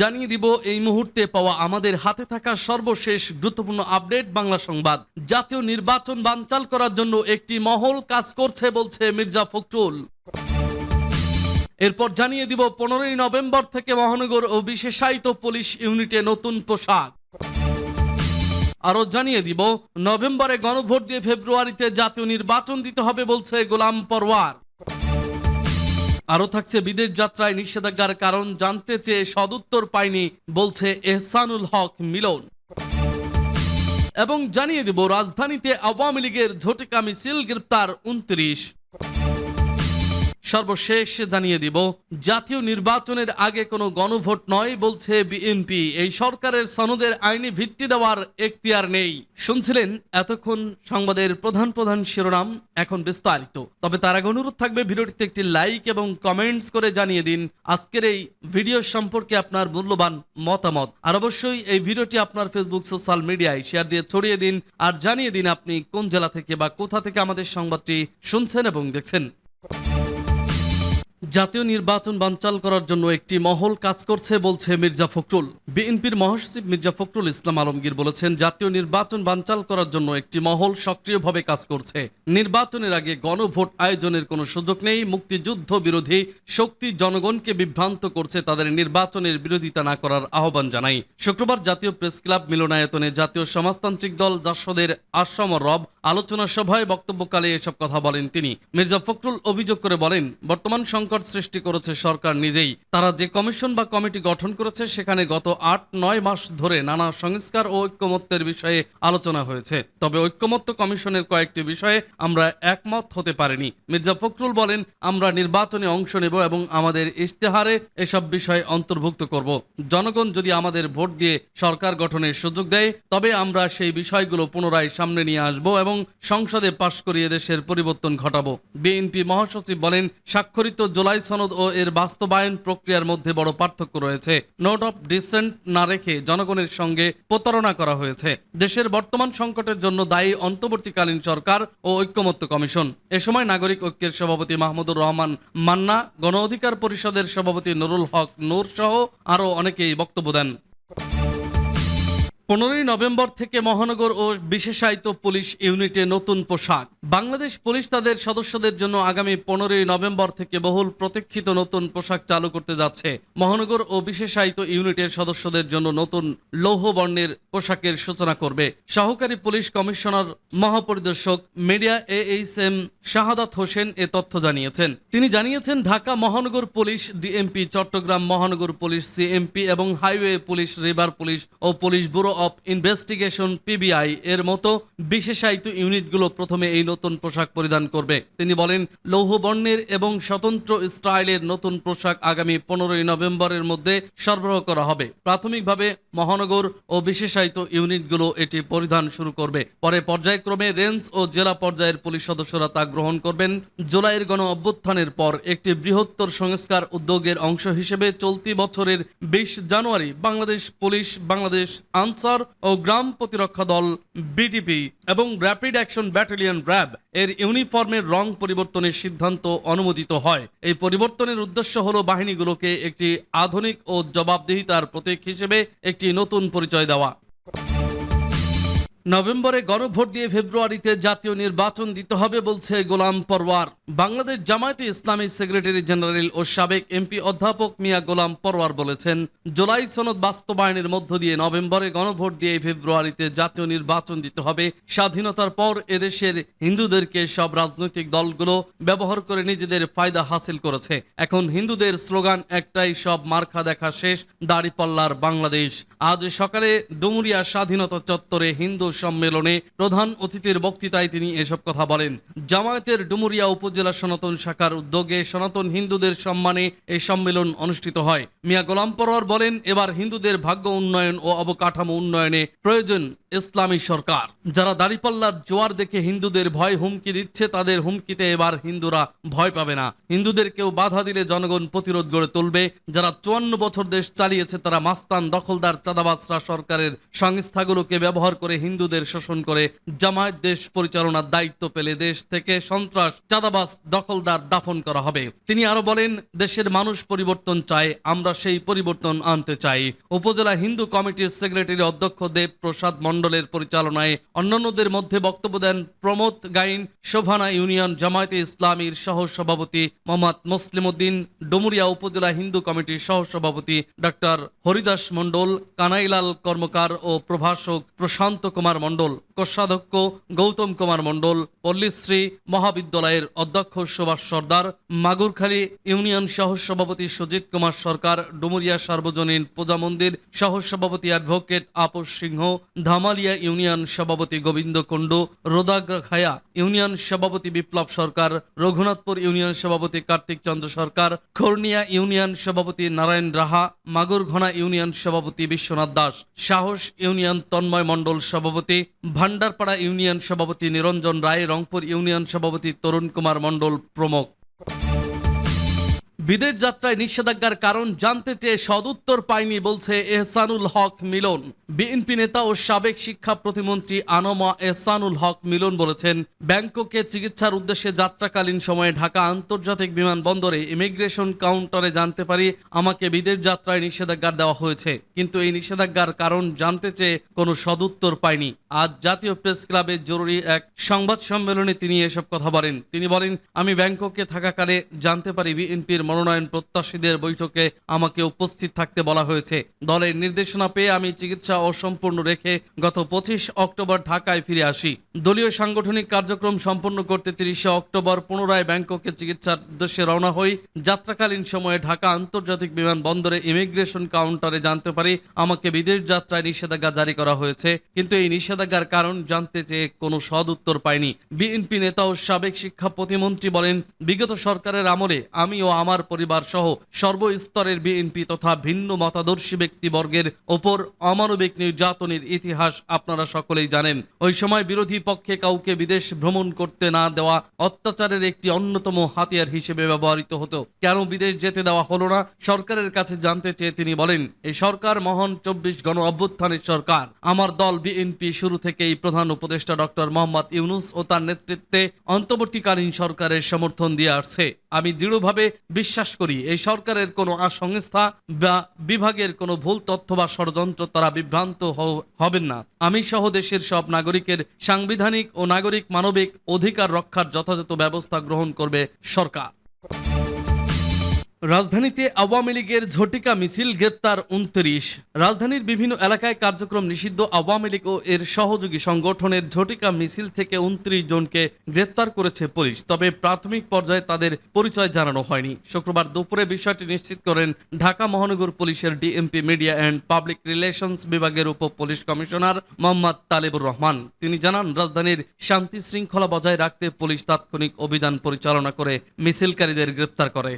জানিয়ে দিব, এই মুহূর্তে পাওয়া আমাদের হাতে থাকা সর্বশেষ গুরুত্বপূর্ণ আপডেট বাংলা সংবাদ। জাতীয় নির্বাচন বানচাল করার জন্য একটি মহল কাজ করছে বলছে মির্জা ফখরুল। এরপর জানিয়ে দিব, পনেরোই নভেম্বর থেকে মহানগর ও বিশেষায়িত পুলিশ ইউনিটে নতুন পোশাক। আরও জানিয়ে দিব, নভেম্বরে গণভোট দিয়ে ফেব্রুয়ারিতে জাতীয় নির্বাচন দিতে হবে বলছে গোলাম পরওয়ার। আরও থাকছে বিদেশ যাত্রায় নিষেধাজ্ঞার কারণ জানতে চেয়ে সদুত্তর পায়নি, বলছে এহসানুল হক মিলন। এবং জানিয়ে দেব, রাজধানীতে আওয়ামী লীগের ঝটিকা মিছিল, গ্রেপ্তার উনত্রিশ। সর্বশেষ জানিয়ে দিব, জাতীয় নির্বাচনের আগে কোনো গণভোট নয় বলছে বিএনপি। এই সরকারের সনদের আইনি ভিত্তি দেওয়ার এখতিয়ার নেই। শুনছিলেন এতক্ষণ সংবাদের প্রধান প্রধান শিরোনাম, এখন বিস্তারিত। তবে তার আগে অনুরোধ থাকবে ভিডিওটিতে একটি লাইক এবং কমেন্টস করে জানিয়ে দিন, আজকের এই ভিডিও সম্পর্কে আপনার মূল্যবান মতামত। আর অবশ্যই এই ভিডিওটি আপনার ফেসবুক সোশ্যাল মিডিয়ায় শেয়ার দিয়ে ছড়িয়ে দিন, আর জানিয়ে দিন আপনি কোন জেলা থেকে বা কোথা থেকে আমাদের সংবাদটি শুনছেন এবং দেখছেন। জাতীয় নির্বাচন বানচাল করার জন্য একটি মহল কাজ করছে বলছে মির্জা ফখরুল। বিএনপির মহাসচিব মির্জা ফখরুল ইসলাম আলমগীর বলেছেন, জাতীয় নির্বাচন বানচাল করার জন্য একটি মহল সক্রিয়ভাবে কাজ করছে। নির্বাচনের আগে গণভোট আয়োজনের কোনো সুযোগ নেই, মুক্তিযুদ্ধ বিরোধী শক্তি জনগণকে বিভ্রান্ত করছে তাদের নির্বাচনের বিরোধিতা না করার আহ্বান জানাই। শুক্রবার জাতীয় প্রেস ক্লাব মিলনায়তনে জাতীয় সমাজতান্ত্রিক দল জাসদের আসাম রব আলোচনা সভায় বক্তব্যকালে এসব কথা বলেন তিনি। মির্জা ফখরুল অভিযোগ করে বলেন, বর্তমান সংকট সৃষ্টি করেছে সরকার নিজেই। তারা যে কমিশন বা কমিটি গঠন করেছে, সেখানে গত আট, নয় মাস ধরে নানা সংস্কার ও ঐক্যমত্যের বিষয়ে আলোচনা হয়েছে। তবে ঐক্যমত্য কমিশনের কয়েকটি বিষয়ে আমরা একমত হতে পারিনি। মির্জা ফখরুল বলেন, আমরা নির্বাচনে অংশ নেব এবং আমাদের ইশতেহারে এসব বিষয় অন্তর্ভুক্ত করব। জনগণ যদি আমাদের ভোট দিয়ে সরকার গঠনের সুযোগ দেয়, তবে আমরা সেই বিষয়গুলো পুনরায় সামনে নিয়ে আসব এবং সংসদে পাশ করিয়ে দেশের পরিবর্তন ঘটাবো। বিএনপি মহাসচিব বলেন, স্বাক্ষরিত জুলাই সনদ ও এর বাস্তবায়ন প্রক্রিয়ার মধ্যে বড় পার্থক্য রয়েছে। নোট অফ ডিসেন্ট না রেখে জনগণের সঙ্গে প্রতারণা করা হয়েছে। দেশের বর্তমান সংকটের জন্য দায়ী অন্তর্বর্তীকালীন সরকার ও ঐক্যমত্য কমিশন। এ সময় নাগরিক ঐক্যের সভাপতি মাহমুদুর রহমান মান্না, গণ অধিকার পরিষদের সভাপতি নুরুল হক নূর সহ আরও অনেকেই বক্তব্য দেন। পনেরোই নভেম্বর থেকে মহানগর ও বিশেষায়িত পুলিশ ইউনিটে নতুন পোশাক। বাংলাদেশ পুলিশ তাদের সদস্যদের জন্য আগামী পনেরোই নভেম্বর থেকে বহুল প্রতীক্ষিত নতুন পোশাক চালু করতে যাচ্ছে। মহানগর ও বিশেষায়িত ইউনিটের সদস্যদের জন্য নতুন লৌহ বর্ণের পোশাকের সূচনা করবে। সহকারী police commissioner, মহাপরিদর্শক, media A H M Shahadat Hossain এ তথ্য জানিয়েছেন। তিনি জানিয়েছেন, ঢাকা মহানগর পুলিশ, ডিএমপি, চট্টগ্রাম মহানগর পুলিশ, সিএমপি এবং highway police, river police O police bureau of investigation PBI এর মতো বিশেষায়িত ইউনিটগুলো প্রথমে এই নতুন পোশাক পরিধান করবে। তিনি বলেন, লৌহ বর্ণের এবং স্বতন্ত্র স্টাইলের নতুন পোশাক আগামী পনেরোই নভেম্বরের মধ্যে সরবরাহ করা হবে। প্রাথমিকভাবে মহানগর ও বিশেষায়িত ইউনিটগুলো এটি পরিধান শুরু করবে। পরে পর্যায়ক্রমে রেঞ্জ ও জেলা পর্যায়ের পুলিশ সদস্যরা তা গ্রহণ করবেন। জুলাইয়ের গণ অভ্যুত্থানের পর একটি বৃহত্তর সংস্কার উদ্যোগের অংশ হিসেবে চলতি বছরের বিশ জানুয়ারি বাংলাদেশ পুলিশ, বাংলাদেশ আনসার ও গ্রাম প্রতিরক্ষা দল বিডিপি এবং র্যাপিড অ্যাকশন ব্যাটালিয়ন র্যাব এর ইউনিফর্মের রং পরিবর্তনের সিদ্ধান্ত অনুমোদিত হয়। এই পরিবর্তনের উদ্দেশ্য হল বাহিনীগুলোকে একটি আধুনিক ও জবাবদিহিতার প্রতীক হিসেবে একটি নতুন পরিচয় দেওয়া। নভেম্বরে গণভোট দিয়ে ফেব্রুয়ারিতে জাতীয় নির্বাচন দিতে হবে বলছে গোলাম পরওয়ার। বাংলাদেশ জামায়াতে ইসলামী সেক্রেটারি জেনারেল ও সাবেক এমপি অধ্যাপক মিয়া গোলাম পরওয়ার বলেছেন, জুলাই সনদ বাস্তবায়নের মধ্য দিয়ে নভেম্বরে গণভোট দিয়ে ফেব্রুয়ারিতে জাতীয় নির্বাচন দিতে হবে। স্বাধীনতার পর এদেশের হিন্দুদেরকে সব রাজনৈতিক দলগুলো ব্যবহার করে নিজেদের ফায়দা হাসিল করেছে। এখন হিন্দুদের স্লোগান একটাই, সব মার্খা দেখা শেষ দাড়িপাল্লার বাংলাদেশ। আজ সকালে ডুমুরিয়া স্বাধীনতা চত্বরে হিন্দু সম্মেলনে প্রধান অতিথির বক্তৃতায় তিনি এসব কথা বলেন। জামায়াতের ডুমুরিয়া উপজেলা সনাতন শাখার উদ্যোগে সনাতন হিন্দুদের সম্মানে এই সম্মেলন অনুষ্ঠিত হয়। মিয়া গোলাম পরোয়ার বলেন, এবার হিন্দুদের ভাগ্য উন্নয়ন ও অবকাঠামো উন্নয়নে প্রয়োজন। ইসলামী সরকার। যারা দাড়িপাল্লার জোয়ার দেখে হিন্দুদের ভয় হুমকি দিচ্ছে, তাদের হুমকিতে এবার হিন্দুরা ভয় পাবে না। হিন্দুদের কেউ বাধা দিলে জনগণ প্রতিরোধ গড়ে তুলবে। যারা চুয়ান্ন বছর দেশ চালিয়েছে, তারা মাস্তান, দখলদার চাঁদাবাসরা সরকারের সংস্থাগুলোকে ব্যবহার করে হিন্দুদের শোষণ করে। জামায়াত দেশ পরিচালনার দায়িত্ব পেলে দেশ থেকে সন্ত্রাস চাঁদাবাস দখলদার দাফন করা হবে। তিনি আরও বলেন, দেশের মানুষ পরিবর্তন চায়, আমরা সেই পরিবর্তন আনতে চাই। উপজেলা হিন্দু কমিটির সেক্রেটারি অধ্যক্ষ দেব প্রসাদ মণ্ডলের পরিচালনায় অন্যান্যদের মধ্যে বক্তব্য দেন প্রমোদ গাইন, শোভানা ইউনিয়ন জামায়াতে ইসলামীর সহ সভাপতি মোহাম্মদ মুসলিম উদ্দিন ডুমুরিয়া উপজেলা হিন্দু কমিটির সহ সভাপতি ডক্টর হরিদাস মণ্ডল, কানাইলাল কর্মকার ও প্রভাষক প্রশান্ত কুমার মণ্ডল, কোষাধ্যক্ষ গৌতম কুমার মণ্ডল, পল্লীশ্রী মহাবিদ্যালয়ের অধ্যক্ষ সুভাষ সর্দার, মাগুরখালী ইউনিয়ন সহ সভাপতি সুজিত কুমার সরকার, ডুমুরিয়া সার্বজনীন পূজা মন্দির সহ সভাপতি অ্যাডভোকেট আপোষ সিংহ ধামালিয়া ইউনিয়ন সভাপতি গোবিন্দ কুণ্ডু রোদাখায়া ইউনিয়ন সভাপতি বিপ্লব সরকার, রঘুনাথপুর ইউনিয়ন সভাপতি কার্তিক চন্দ্র সরকার, খর্নিয়া ইউনিয়ন সভাপতি নারায়ণ রাহা, মাগুরঘোনা ইউনিয়ন সভাপতি বিশ্বনাথ দাস, সাহস ইউনিয়ন তন্ময় মণ্ডল সভাপতি ভান্ডারপাড়া ইউনিয়ন সভাপতি নিরঞ্জন রায়, রংপুর ইউনিয়ন সভাপতি তরুণ কুমার মণ্ডল প্রমুখ। বিদেশ যাত্রায় নিষেধাজ্ঞার কারণ জানতে চেয়ে সদুত্তর পায়নি বলছে এহসানুল হক মিলন। বিএনপি নেতা ও সাবেক শিক্ষা প্রতিমন্ত্রী আনমা এহসানুল হক মিলন বলেছেন, ব্যাংককে চিকিৎসার উদ্দেশ্যে যাত্রাকালীন সময়ে ঢাকা আন্তর্জাতিক বিমানবন্দরে ইমিগ্রেশন কাউন্টারে জানতে পারি আমাকে বিদেশ যাত্রায় নিষেধাজ্ঞা দেওয়া হয়েছে। কিন্তু এই নিষেধাজ্ঞার কারণ জানতে চেয়ে কোনো সদুত্তর পায়নি। আজ জাতীয় প্রেস ক্লাবে জরুরি এক সংবাদ সম্মেলনে তিনি এসব কথা বলেন। তিনি বলেন, আমি ব্যাংককে থাকাকালে জানতে পারি বিএনপির মনোনয়ন প্রত্যাশীদের বৈঠকে আমাকে উপস্থিত থাকতে বলা হয়েছে। দলের নির্দেশনা পেয়ে আমি চিকিৎসা অসম্পূর্ণ রেখে গত পঁচিশ অক্টোবর ঢাকায় ফিরে আসি। দলীয় সাংগঠনিক কার্যক্রম সম্পন্ন করতে তিরিশে অক্টোবর পুনরায় ব্যাংককে চিকিৎসার উদ্দেশ্যে রওনা হই। যাত্রাকালীন সময়ে ঢাকা আন্তর্জাতিক বিমানবন্দরে ইমিগ্রেশন কাউন্টারে জানতে পারি আমাকে বিদেশ যাত্রায় নিষেধাজ্ঞা জারি করা হয়েছে। কিন্তু এই নিষেধাজ্ঞার কারণ জানতে চেয়ে কোনো সদ উত্তর পাইনি। বিএনপি নেতা ও সাবেক শিক্ষা প্রতিমন্ত্রী বলেন, বিগত সরকারের আমলে আমি ও আমার পরিবার সহ সর্বস্তরের বিএনপি তথা ভিন্ন মতাদর্শী ব্যক্তিবর্গের ওপর অমানবিক নির্যাতনের ইতিহাস আপনারা সকলেই জানেন। ওই সময় বিরোধী পক্ষে কাউকে বিদেশ ভ্রমণ করতে না দেওয়া অত্যাচারের একটি অন্যতম হাতিয়ার হিসেবে ব্যবহৃত হতো। কেন বিদেশ যেতে দেওয়া হলো না? সরকারের কাছে জানতে চেয়ে তিনি বলেন, এই সরকার মহান চব্বিশ গণ অভ্যুত্থানের সরকার। আমার দল বিএনপি শুরু থেকেই প্রধান উপদেষ্টা ডক্টর মোহাম্মদ ইউনুস ও তার নেতৃত্বে অন্তর্বর্তীকালীন সরকারের সমর্থন দিয়ে আসছে। আমি দৃঢ়ভাবে বিশ্বাস করি, এই সরকারের কোনো সংস্থা বা বিভাগের কোনো ভুল তথ্য বা ষড়যন্ত্র তারা বিভ্রান্ত হবেন না। আমি সহ দেশের সব নাগরিকের সাংবিধানিক ও নাগরিক মানবিক অধিকার রক্ষার যথাযথ ব্যবস্থা গ্রহণ করবে সরকার। রাজধানীতে আওয়ামী লীগের ঝটিকা মিছিল, গ্রেপ্তার উনত্রিশ। রাজধানীর বিভিন্ন এলাকায় কার্যক্রম নিষিদ্ধ আওয়ামী লীগ ও এর সহযোগী সংগঠনের ঝটিকা মিছিল থেকে উনত্রিশ জনকে গ্রেপ্তার করেছে পুলিশ, তবে প্রাথমিক পর্যায়ে তাদের পরিচয় জানানো হয়নি। শুক্রবার দুপুরে বিষয়টি নিশ্চিত করেন ঢাকা মহানগর পুলিশের DMP media and public relations বিভাগের উপ পুলিশ কমিশনার মোহাম্মদ তালেবুর রহমান। তিনি জানান, রাজধানীর শান্তি শৃঙ্খলা বজায় রাখতে পুলিশ তাৎক্ষণিক অভিযান পরিচালনা করে মিছিলকারীদের গ্রেপ্তার করে।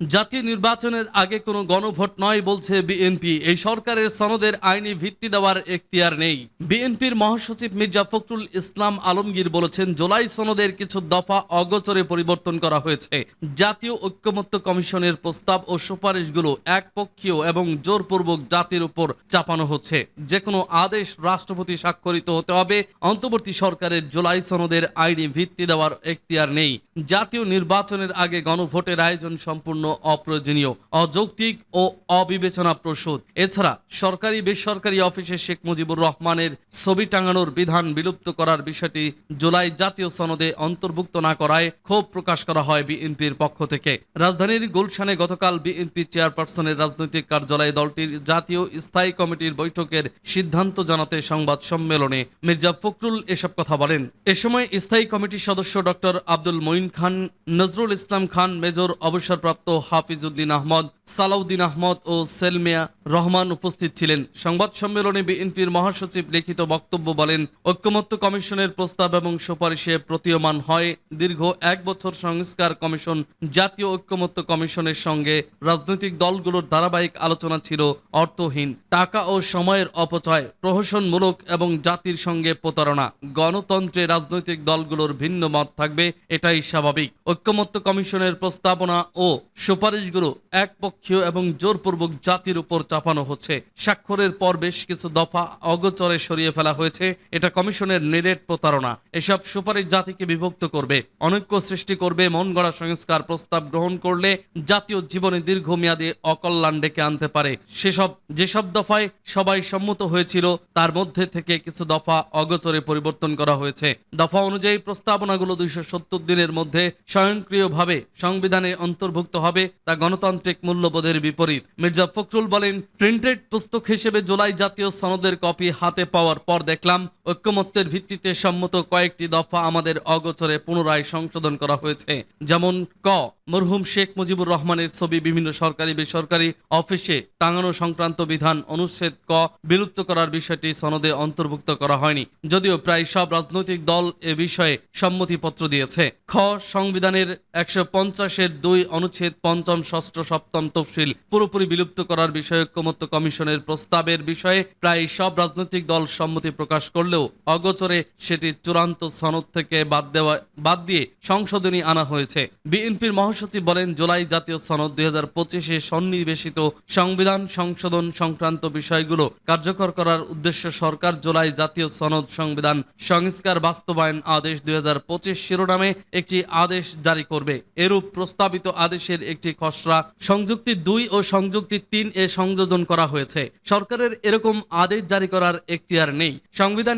জাতীয় নির্বাচনের আগে কোনো গণভোট নয় বলছে বিএনপি। এই সরকারের সনদের আইনি ভিত্তি দেওয়ার এখতিয়ার নেই। বিএনপির মহাসচিব মির্জা ফখরুল ইসলাম আলমগীর বলেছেন, জুলাই সনদের কিছু দফা অগোচরে পরিবর্তন করা হয়েছে। জাতীয় ঐক্যমত্য কমিশনের প্রস্তাব ও সুপারিশগুলো একপক্ষীয় এবং জোরপূর্বক জাতির উপর চাপানো হচ্ছে। যে কোনো আদেশ রাষ্ট্রপতি স্বাক্ষরিত হতে হবে। অন্তর্বর্তী সরকারের জুলাই সনদের আইনি ভিত্তি দেওয়ার এখতিয়ার নেই। জাতীয় নির্বাচনের আগে গণভোটের আয়োজন সম্পূর্ণ অপ্রয়োজনীয়, অযৌক্তিক ও অবিবেচনা প্রসূত এছাড়া সরকারি বেসরকারি অফিসে শেখ মুজিবুর রহমানের ছবি টাঙানোর বিধান বিলুপ্ত করার বিষয়টি জুলাই জাতীয় সনদে অন্তর্ভুক্ত না করায় ক্ষোভ প্রকাশ করা হয় বিএনপির পক্ষ থেকে। রাজধানীর গুলশানে গতকাল বিএনপি চেয়ারপারসনের রাজনৈতিক কার্যালয়ে দলটির জাতীয় স্থায়ী কমিটির বৈঠকের সিদ্ধান্ত জানাতে সংবাদ সম্মেলনে মির্জা ফখরুল এসব কথা বলেন। এ সময় স্থায়ী কমিটির সদস্য ডক্টর আব্দুল মঈন খান, নজরুল ইসলাম খান, মেজর অবসরপ্রাপ্ত হাফিজউদ্দিন আহমদ, সালাউদ্দিন আহমদ ও সেলমিয়া রহমান উপস্থিত ছিলেন। সংবাদ সম্মেলনে বিএনপির মহাসচিব লিখিত বক্তব্য বলেন, ঐক্যমত্য কমিশনের প্রস্তাব এবং সুপারিশে প্রতীয়মান হয় দীর্ঘ এক বছর সংস্কার কমিশন, জাতীয় ঐক্যমত্য কমিশনের সঙ্গে রাজনৈতিক দলগুলোর ধারাবাহিক আলোচনা ছিল অর্থহীন। টাকা ও সময়ের অপচয়, প্রহসনমূলক এবং জাতির সঙ্গে প্রতারণা, গণতন্ত্রে রাজনৈতিক দলগুলোর ভিন্ন মত থাকবে, এটাই স্বাভাবিক। ঐক্যমত্য কমিশনের প্রস্তাবনা ও সুপারিশগুলো একপক্ষীয় এবং জোরপূর্বক জাতির উপর চাপানো হচ্ছে। স্বাক্ষরের পর বেশ কিছু দফা অগোচরে সরিয়ে ফেলা হয়েছে। এটা কমিশনের নিরেট প্রতারণা। এসব সুপারিশ জাতিকে বিভক্ত করবে। অনৈক্য সৃষ্টি করবে, মন গড়া সংস্কার প্রস্তাব গ্রহণ করলে জাতীয় জীবনে দীর্ঘমেয়াদী অকল্যাণ ডেকে আনতে পারে। সেসব, যেসব দফায় সবাই সম্মত হয়েছিল, তার মধ্যে থেকে কিছু দফা অগোচরে পরিবর্তন করা হয়েছে। দফা অনুযায়ী প্রস্তাবনাগুলো দুইশো সত্তর দিনের মধ্যে স্বয়ংক্রিয়ভাবে সংবিধানে অন্তর্ভুক্ত হবে। তা গণতান্ত্রিক মূল্যবোধের বিপরীত। মির্জা ফখরুল বলেন প্রিন্টেড পুস্তক হিসেবে জুলাই জাতীয় সনদের কপি হাতে পাওয়ার পর দেখলাম ঐক্যমত্যের ভিত্তিতে সম্মত কয়েকটি দফা আমাদের অগোচরে পুনরায় সংশোধন করা হয়েছে। যেমন, ক, মরহুম শেখ মুজিবুর রহমানের ছবি বিভিন্ন সরকারি, বেসরকারি অফিসে টাঙানো সংক্রান্ত বিধান অনুচ্ছেদ, ক, বিলুপ্ত করার বিষয়টি সনদে অন্তর্ভুক্ত করা হয়নি। যদিও প্রায় সব রাজনৈতিক দল এ বিষয়ে সম্মতিপত্র দিয়েছে। খ, সংবিধানের একশো পঞ্চাশের দুই অনুচ্ছেদ পঞ্চম, ষষ্ঠ, সপ্তম তফসিল পুরোপুরি বিলুপ্ত করার বিষয়ে ঐক্যমত্য কমিশনের প্রস্তাবের বিষয়ে প্রায় সব রাজনৈতিক দল সম্মতি প্রকাশ করলেও অগোচরে সেটি চূড়ান্ত সনদ থেকে বাদ দেওয়া, বাদ দিয়ে সংশোধনী আনা হয়েছে। বিএনপির মহাসচিব বলেন, জুলাই জাতীয় সনদ দুই হাজার পঁচিশে সন্নিবেশিত সংবিধান সংশোধন সংক্রান্ত বিষয়গুলো কার্যকর করার উদ্দেশ্য সরকার জুলাই জাতীয় সনদ সংবিধান সংস্কার বাস্তবায়ন আদেশ দুই হাজার পঁচিশ শিরোনামে একটি আদেশ জারি করবে। এরূপ প্রস্তাবিত আদেশের একটি খসড়া সংযুক্তি দুই ও সংযুক্তি তিন এ সংযোজন করা হয়েছে। সরকারের এরকম আদেশ জারি করার এখতিয়ার নেই।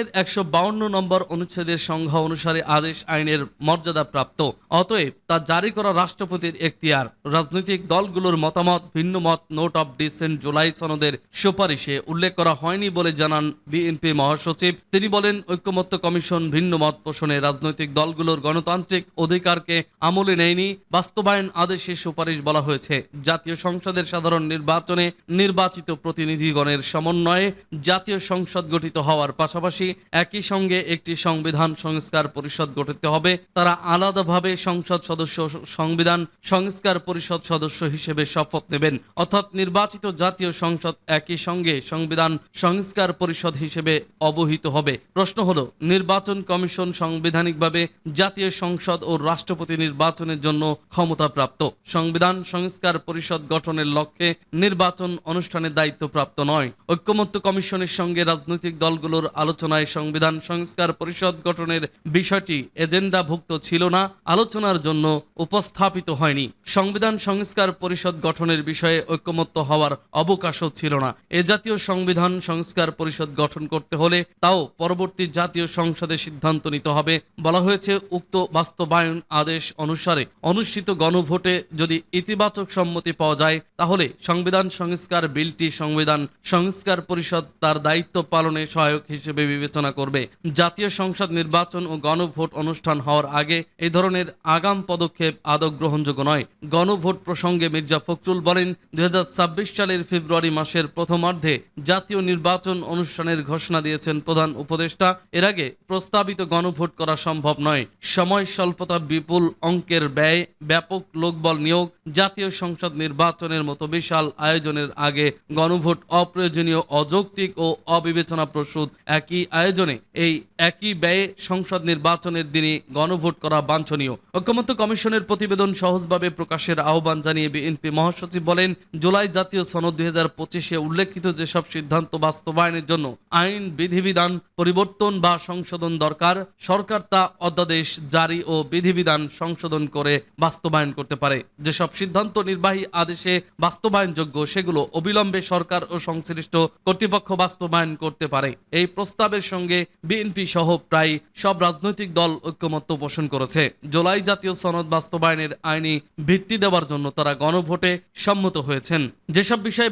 সংবিধানের একশো বাউন্ন নম্বর অনুচ্ছেদের সংজ্ঞা অনুসারে আদেশ আইনের মর্যাদা প্রাপ্ত অতএব তা জারি করা রাষ্ট্রপতির এখতিয়ার। রাজনৈতিক দলগুলোর মতামত ভিন্ন মত নোট অব ডিসেন্ট জুলাই সনদের সুপারিশে উল্লেখ করা হয়নি বলে জানান বিএনপি মহাসচিব। তিনি বলেন, ঐক্যমত্য কমিশন ভিন্ন মত পোষণে রাজনৈতিক দলগুলোর গণতান্ত্রিক অধিকারকে আমলে নেয়নি। বাস্তবায়ন আদেশে সুপারিশ বলা হয়েছে। জাতীয় সংসদের সাধারণ নির্বাচনে নির্বাচিত প্রতিনিধিগণের সমন্বয়ে জাতীয় সংসদ গঠিত হওয়ার পাশাপাশি একই সঙ্গে একটি সংবিধান সংস্কার পরিষদ গঠিত হবে। তারা আলাদাভাবে সংসদ সদস্য সংবিধান সংস্কার পরিষদ সদস্য হিসেবে শপথ নেবেন। অর্থাৎ নির্বাচিত জাতীয় সংসদ একই সঙ্গে সংবিধান সংস্কার পরিষদ হিসেবে অবহিত হবে। প্রশ্ন হলো, নির্বাচন কমিশন সাংবিধানিকভাবে জাতীয় সংসদ ও রাষ্ট্রপতি নির্বাচনের জন্য ক্ষমতাপ্রাপ্ত। সংবিধান সংস্কার পরিষদ গঠনের লক্ষ্যে নির্বাচন অনুষ্ঠানের দায়িত্বপ্রাপ্ত নয়। ঐক্যমত্য কমিশনের সঙ্গে রাজনৈতিক দলগুলোর আলোচনায় সংবিধান সংস্কার পরিষদ গঠনের বিষয়টি এজেন্ডাভুক্ত ছিল না, আলোচনার জন্য উপস্থাপিত হয়নি। সংবিধান সংস্কার পরিষদ গঠনের বিষয়ে ঐক্যমত্য হওয়ার অবকাশও ছিল না। এ জাতীয় সংবিধান সংস্কার পরিষদ গঠন করতে হলে তাও পরবর্তী জাতীয় সংসদে সিদ্ধান্ত নিতে হবে বলা হয়েছে উক্ত বাস্তবায়ন আদেশ অনুসারে অনুষ্ঠিত গণভোটে যদি ইতিবাচক সম্মতি পাওয়া যায়, তাহলে সংবিধান সংস্কার বিলটি সংবিধান সংস্কার পরিষদ তার দায়িত্ব পালনে সহায়ক হিসেবে বিবেচনা করবে। জাতীয় সংসদ নির্বাচন ও গণভোট অনুষ্ঠান হওয়ার আগে এই ধরনের আগাম পদক্ষেপ আদৌ গ্রহণযোগ্য নয়। গণভোট প্রসঙ্গে মির্জা ফখরুল বলেন, দুই সালের ফেব্রুয়ারি মাসের প্রথমার্ধে জাতীয় নির্বাচন অনুষ্ঠানের ঘোষণা দিয়েছেন প্রধান উপদেষ্টা। এর আগে প্রস্তাবিত গণভোট করা সম্ভব নয়। সময় স্বল্পতা বিপুল, অঙ্কের ব্যয়, ব্যাপক লোকবল নিয়োগ, জাতীয় সংসদ নির্বাচনের মতো বিশাল আয়োজনের আগে গণভোট অপ্রয়োজনীয়, অযৌক্তিক ও অবিবেচনা প্রসূত একই আয়োজনে এই একই ব্যয়ে সংসদ নির্বাচনের দিনে গণভোট করা বাঞ্ছনীয়। ঐক্যমত্য কমিশনের প্রতিবেদন সহজভাবে প্রকাশের আহ্বান জানিয়ে বিএনপি মহাসচিব বলেন, জুলাই জাতীয় সনদ দুই হাজার পঁচিশে উল্লেখিত যেসব সিদ্ধান্ত বাস্তবায়নের জন্য আইন, বিধিবিধান, পরিবর্তন বা সংশোধন দরকার, সরকার তা অধ্যাদেশ জারি ও বিধিবিধান সংশোধন করে বাস্তবায়ন করতে পারে। যেসব সিদ্ধান্ত নির্বাহী আদেশে বাস্তবায়নযোগ্য, সেগুলো অবিলম্বে সরকার ও সংশ্লিষ্ট কর্তৃপক্ষ বাস্তবায়ন করতে পারে। এই প্রস্তাবের সঙ্গে বিএনপি সহ প্রায় সব রাজনৈতিক দল ঐক্যমত্য পোষণ করেছে। জুলাই জাতীয় সনদ বাস্তবায়নের আইনি ভিত্তি দেওয়ার জন্য তারা গণভোটে সম্মত হয়েছেন। যেসব বিষয়ে